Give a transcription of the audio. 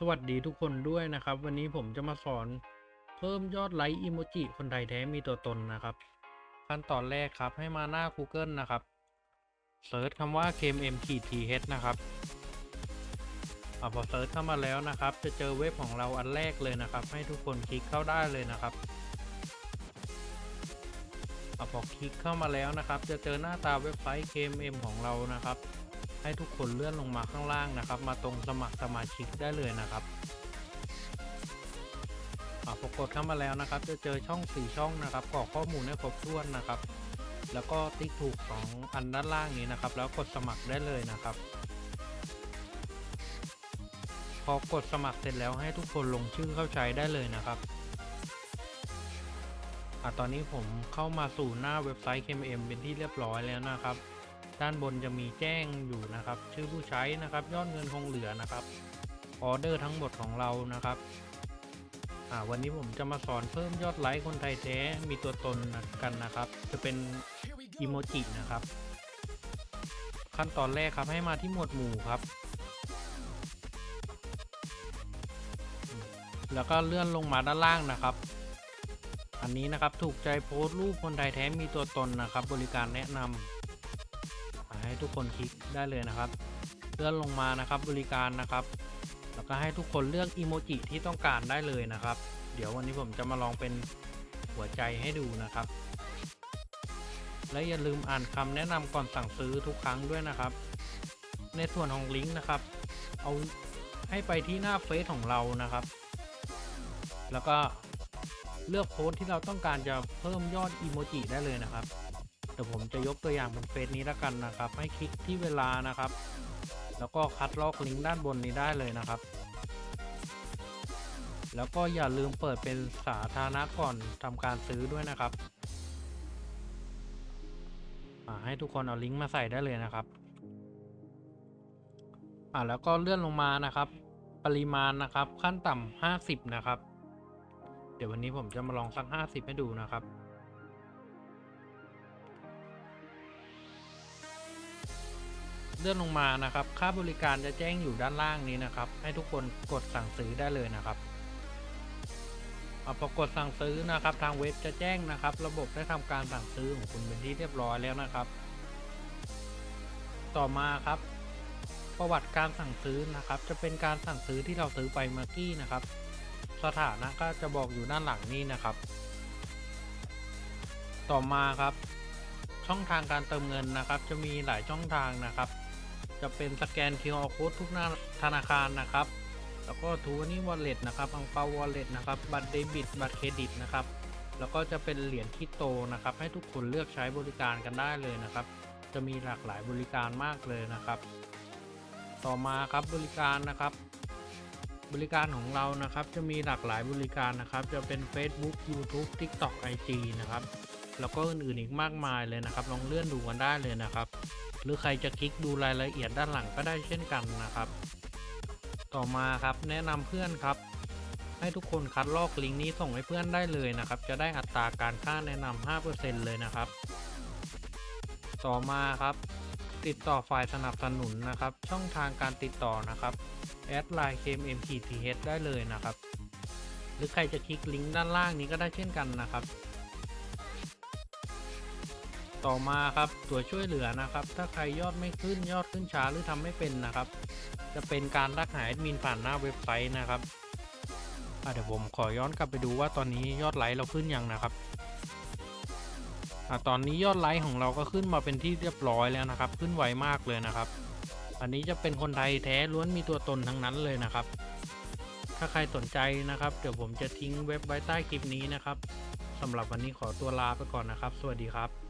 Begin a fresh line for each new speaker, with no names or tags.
สวัสดีทุกคนด้วยนะครับ วันนี้ผมจะมาสอนเพิ่มยอดไลค์อิโมจิคนไทยแท้มีตัวตนนะครับ ขั้นตอนแรกครับให้มาหน้า Google นะครับเซิร์ชคำว่า kmm-th นะครับอพอเซิร์ชเข้ามาแล้วนะครับ จะเจอเว็บของเราอันแรกเลยนะครับ ให้ทุกคนคลิกเข้าได้เลยนะครับอพอคลิกเข้ามาแล้วนะครับ จะเจอหน้าตาเว็บไซต์ KMM ของเรานะครับ ให้ทุกคนเลื่อนลงมาข้างล่างนะครับ มาตรงสมัครสมาชิกได้เลยนะครับพอกดเข้ามาแล้วนะครับ จะเจอช่องสี่ช่องนะครับกรอกข้อมูลให้ครบถ้วนนะครับ แล้วก็ติ๊กถูกสองอันด้านล่างนี้นะครับ แล้วกดสมัครได้เลยนะครับ พอกดสมัครเสร็จแล้วให้ทุกคนลงชื่อเข้าใช้ได้เลยนะครับอ่าตอนนี้ผมเข้ามาสู่หน้าเว็บไซต์ KMM เป็นที่เรียบร้อยแล้วนะครับ ด้านบนจะมีแจ้งอยู่นะครับ ชื่อผู้ใช้นะครับ ยอดเงินคงเหลือนะครับออเดอร์ทั้งหมดของเรานะครับวันนี้ผมจะมาสอนเพิ่มยอดไลค์คนไทยแท้มีตัวตนกันนะครับ จะเป็นอิโมจินะครับ ขั้นตอนแรกครับให้มาที่หมวดหมู่ครับ แล้วก็เลื่อนลงมาด้านล่างนะครับ อันนี้นะครับถูกใจโพสต์รูปคนไทยแท้มีตัวตนนะครับ บริการแนะนำ ให้ทุกคนคลิกได้เลยนะครับ เลื่อนลงมานะครับบริการนะครับ แล้วก็ให้ทุกคนเลือกอีโมจิที่ต้องการได้เลยนะครับ เดี๋ยววันนี้ผมจะมาลองเป็นหัวใจให้ดูนะครับ และอย่าลืมอ่านคำแนะนำก่อนสั่งซื้อทุกครั้งด้วยนะครับ ในส่วนของลิงก์นะครับ เอาให้ไปที่หน้าเฟซของเรานะครับ แล้วก็เลือกโพสต์ที่เราต้องการจะเพิ่มยอดอีโมจิได้เลยนะครับ เดี๋ยวผมจะยกตัวอย่างเป็นเฟซนี้แล้วกันนะครับ ให้คลิกที่เวลานะครับ แล้วก็คัดลอกลิงก์ด้านบนนี้ได้เลยนะครับ แล้วก็อย่าลืมเปิดเป็นสาธารณะก่อนทำการซื้อด้วยนะครับให้ทุกคนเอาลิงก์มาใส่ได้เลยนะครับ่าแล้วก็เลื่อนลงมานะครับ ปริมาณนะครับขั้นต่ำห้าสิบนะครับ เดี๋ยววันนี้ผมจะมาลองสักห้าสิบให้ดูนะครับ เลื่อนลงมานะครับ ค่าบริการจะแจ้งอยู่ด้านล่างนี้นะครับ ให้ทุกคนกดสั่งซื้อได้เลยนะครับอพอกดสั่งซื้อนะครับ ทางเว็บจะแจ้งนะครับ ระบบได้ทำการสั่งซื้อของคุณเป็นที่เรียบร้อยแล้วนะครับ ต่อมาครับ ประวัติการสั่งซื้อนะครับ จะเป็นการสั่งซื้อที่เราซื้อไปเมื่อกี้นะครับ สถานะก็จะบอกอยู่ด้านหลังนี้นะครับ ต่อมาครับ ช่องทางการเติมเงินนะครับ จะมีหลายช่องทางนะครับ จะเป็นสแกน QR Code ทุกหน้าธนาคารนะครับ แล้วก็ทูนี่วอลเล็ตนะครับอังเปาวอลเล็ตนะครับบัตรเดบิตบัตรเครดิตนะครับ แล้วก็จะเป็นเหรียญคริปโตนะครับ ให้ทุกคนเลือกใช้บริการกันได้เลยนะครับ จะมีหลากหลายบริการมากเลยนะครับ ต่อมาครับบริการนะครับ บริการของเรานะครับจะมีหลากหลายบริการนะครับ จะเป็น Facebook YouTube TikTok IG นะครับ แล้วก็อื่นๆอีกมากมายเลยนะครับ ลองเลื่อนดูกันได้เลยนะครับ หรือใครจะคลิกดูรายละเอียดด้านหลังก็ได้เช่นกันนะครับ ต่อมาครับแนะนำเพื่อนครับ ให้ทุกคนคัดลอกลิงก์นี้ส่งให้เพื่อนได้เลยนะครับ จะได้อัตราการค่าแนะนำ5%เลยนะครับ ต่อมาครับ ติดต่อฝ่ายสนับสนุนนะครับ ช่องทางการติดต่อนะครับแอดไลน์ KMMTTH ได้เลยนะครับ หรือใครจะคลิกลิงก์ด้านล่างนี้ก็ได้เช่นกันนะครับ ต่อมาครับตัวช่วยเหลือนะครับ ถ้าใครยอดไม่ขึ้นยอดขึ้นช้าหรือทำไม่เป็นนะครับ จะเป็นการรักหาแอดมินผ่านหน้าเว็บไซต์นะครับเดี๋ยวผมขอย้อนกลับไปดูว่าตอนนี้ยอดไลค์เราขึ้นยังนะครับอตอนนี้ยอดไลค์ของเราก็ขึ้นมาเป็นที่เรียบร้อยแล้วนะครับ ขึ้นไวมากเลยนะครับ อันนี้จะเป็นคนไทยแท้ล้วนมีตัวตนทั้งนั้นเลยนะครับ ถ้าใครสนใจนะครับ เดี๋ยวผมจะทิ้งเว็บไว้ใต้คลิปนี้นะครับสำหรับวันนี้ขอตัวลาไปก่อนนะครับ สวัสดีครับ